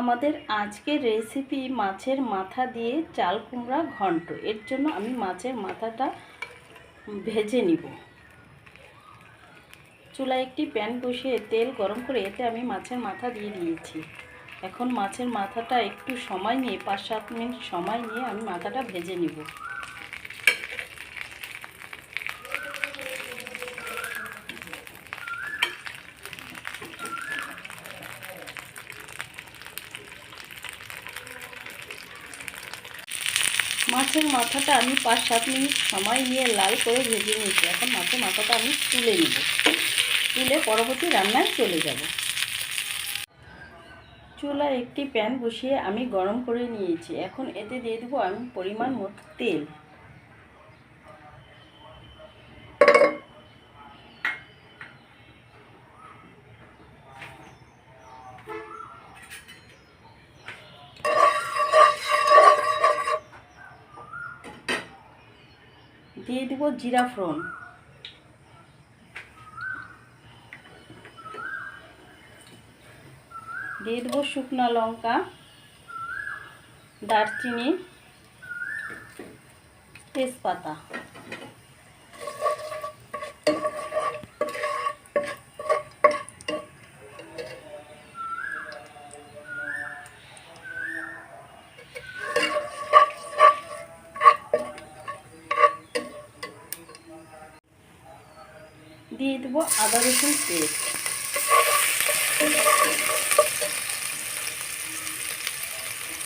আমাদের আজকের রেসিপি মাছের মাথা দিয়ে চাল কুমড়া ঘন্ট। এর জন্য আমি মাছের মাথাটা ভেজে নিব। চুলায় একটি প্যান বসিয়ে তেল গরম করে এতে আমি মাছের মাথা দিয়ে দিয়েছি। এখন মাছের মাথাটা একটু সময় নিয়ে, পাঁচ সাত মিনিট সময় নিয়ে আমি মাথাটা ভেজে নিব। মাছের মাথাটা আমি পাঁচ সাত মিনিট সময় নিয়ে লাল করে ভেজে নিয়েছি। এখন মাছের মাথাটা আমি তুলে নেব। তুলে পরবর্তী রান্নায় চলে যাব। চুলায় একটি প্যান বসিয়ে আমি গরম করে নিয়েছি। এখন এতে দিয়ে দেবো আমি পরিমাণ মতো তেল। দিয়ে দিব জিরা ফ্রন দিয়ে দেবো শুকনা লঙ্কা দারচিনি তেজপাতা। দিয়ে দেবো আদা রসুন পেস্ট।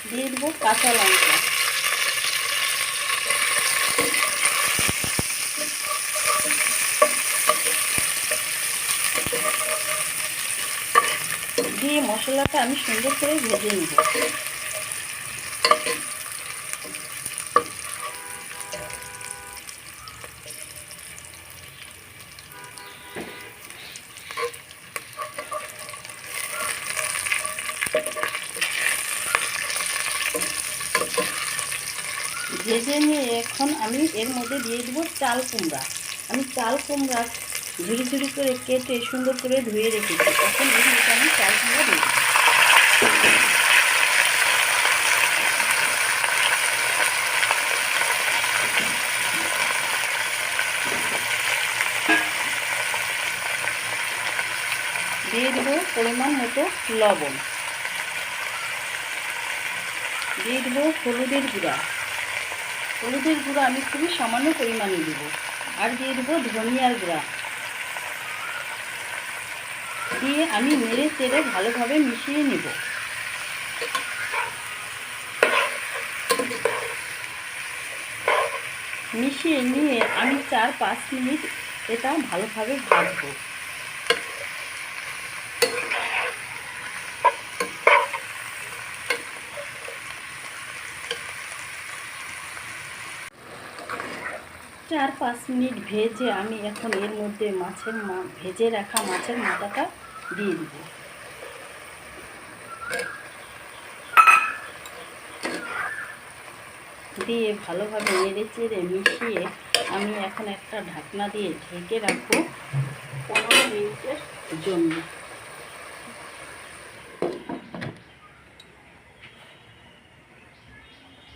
দিয়ে দেবো কাঁচা লঙ্কা। দিয়ে মশলাটা আমি সুন্দর করে ভেজে নেব। ভেজে নিয়ে এখন আমি এর মধ্যে দিয়ে দেবো চাল কুমড়া। আমি চাল কুমড়া ঝুড়ি ঝুড়ি করে কেটে সুন্দর করে ধুয়ে রেখেছি। এখন এর মধ্যে আমি চাল কুমড়া দিয়ে দিয়ে দেবো পরিমাণ মতো লবণ। দিয়ে দেবো হলুদের গুঁড়া। হলুদের গুঁড়া আমি খুবই সামান্য পরিমাণে দেব। আর দিয়ে দেবো ধনিয়ার গুঁড়া। দিয়ে আমি নেড়ে চেড়ে ভালোভাবে মিশিয়ে নেব। মিশিয়ে নিয়ে আমি চার পাঁচ মিনিট এটা ভালোভাবে ভাজবো। চার পাঁচ মিনিট ভেজে আমি এখন এর মধ্যে মাছের মা, ভেজে রাখা মাছের মাথাটা দিয়ে দিব। দিয়ে ভালোভাবে নেড়ে চেড়ে মিশিয়ে আমি এখন একটা ঢাকনা দিয়ে ঢেকে রাখব পনেরো মিনিটের জন্য।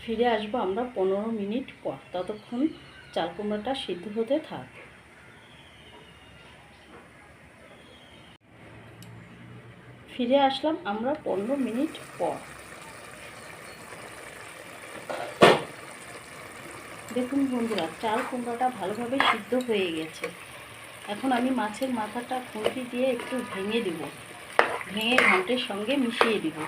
ফিরে আসব আমরা পনেরো মিনিট পর, ততক্ষণ চাল কুমড়োটা সিদ্ধ হতে থাক। ফিরে আসলাম আমরা পনেরো মিনিট পর। দেখুন বন্ধুরা চাল কুমড়োটা ভালোভাবে সিদ্ধ হয়ে গেছে। এখন আমি মাছের মাথাটা খুঁটি দিয়ে একটু ভেঙে দেব। ভেঙে ঘন্টের সঙ্গে মিশিয়ে দিব।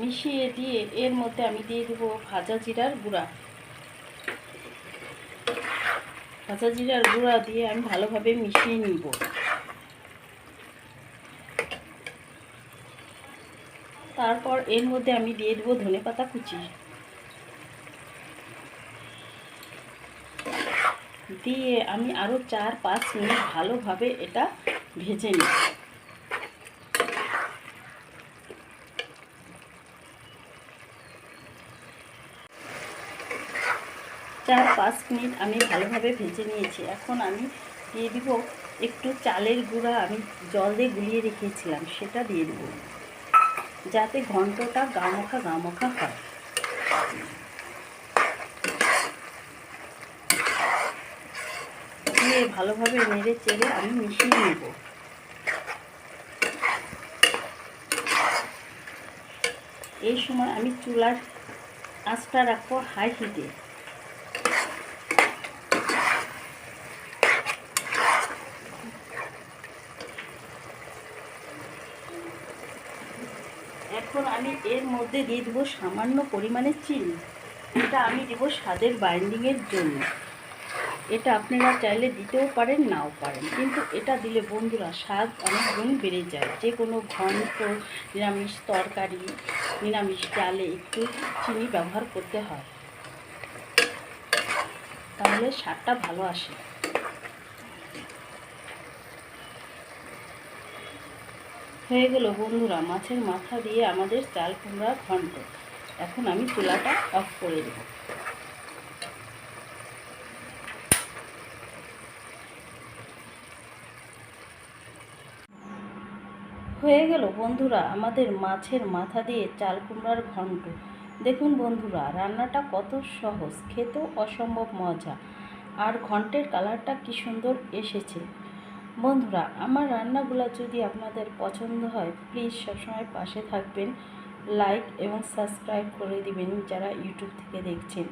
মিশিয়ে দিয়ে এর মধ্যে আমি দিয়ে দেবো ভাজা জিরার গুঁড়া। ভাজা জিরার গুঁড়া দিয়ে আমি ভালোভাবে মিশিয়ে নিব। তারপর এর মধ্যে আমি দিয়ে দেবো ধনে পাতা কুচি। দিয়ে আমি আরও চার পাঁচ মিনিট ভালোভাবে এটা ভেজে নিই চার পাঁচ মিনিট আমি ভালোভাবে ভেজে নিয়েছি। এখন আমি দিয়ে দিব একটু চালের গুঁড়া, আমি জল দিয়ে গুলিয়ে রেখেছিলাম, সেটা দিয়ে দেবো। যাতে ঘন্টটা গামাখা গামাখা হয়। দিয়ে ভালোভাবে নেড়ে চেড়ে আমি মিশিয়ে নেব। এই সময় আমি চুলার আঁচটা রাখব হাই হিটে। এখন আমি এর মধ্যে দিয়ে দেবো সামান্য পরিমাণে চিনি। এটা আমি দেবো স্বাদের বাইন্ডিংয়ের জন্য। এটা আপনারা চাইলে দিতেও পারেন, নাও পারেন। কিন্তু এটা দিলে বন্ধুরা স্বাদ অনেক গুণ বেড়ে যায়। যে কোনো ঘন্ট, নিরামিষ তরকারি, নিরামিষ ডালে একটু চিনি ব্যবহার করতে হয়। তাহলে স্বাদটা ভালো আসে। হয়ে গেল বন্ধুরা, মাছের মাথা দিয়ে আমাদের চাল কুমড়া ঘন্ট। এখন আমি চুলাটা অফ করে দেবো। হয়ে গেল বন্ধুরা, আমাদের মাছের মাথা দিয়ে চাল কুমড়ার ঘন্ট। দেখুন বন্ধুরা, রান্নাটা কত সহজ, খেতেও অসম্ভব মজা। আর ঘন্টের কালারটা কি সুন্দর এসেছে। বন্ধুরা, আমার রান্নাগুলো যদি আপনাদের পছন্দ হয় প্লিজ সবসময় পাশে থাকবেন লাইক এবং সাবস্ক্রাইব করে দিবেন যারা ইউটিউব থেকে দেখছেন।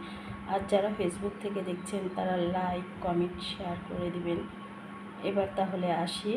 আর যারা ফেসবুক থেকে দেখছেন, তারা লাইক কমেন্ট শেয়ার করে দিবেন। এবার তাহলে আসি।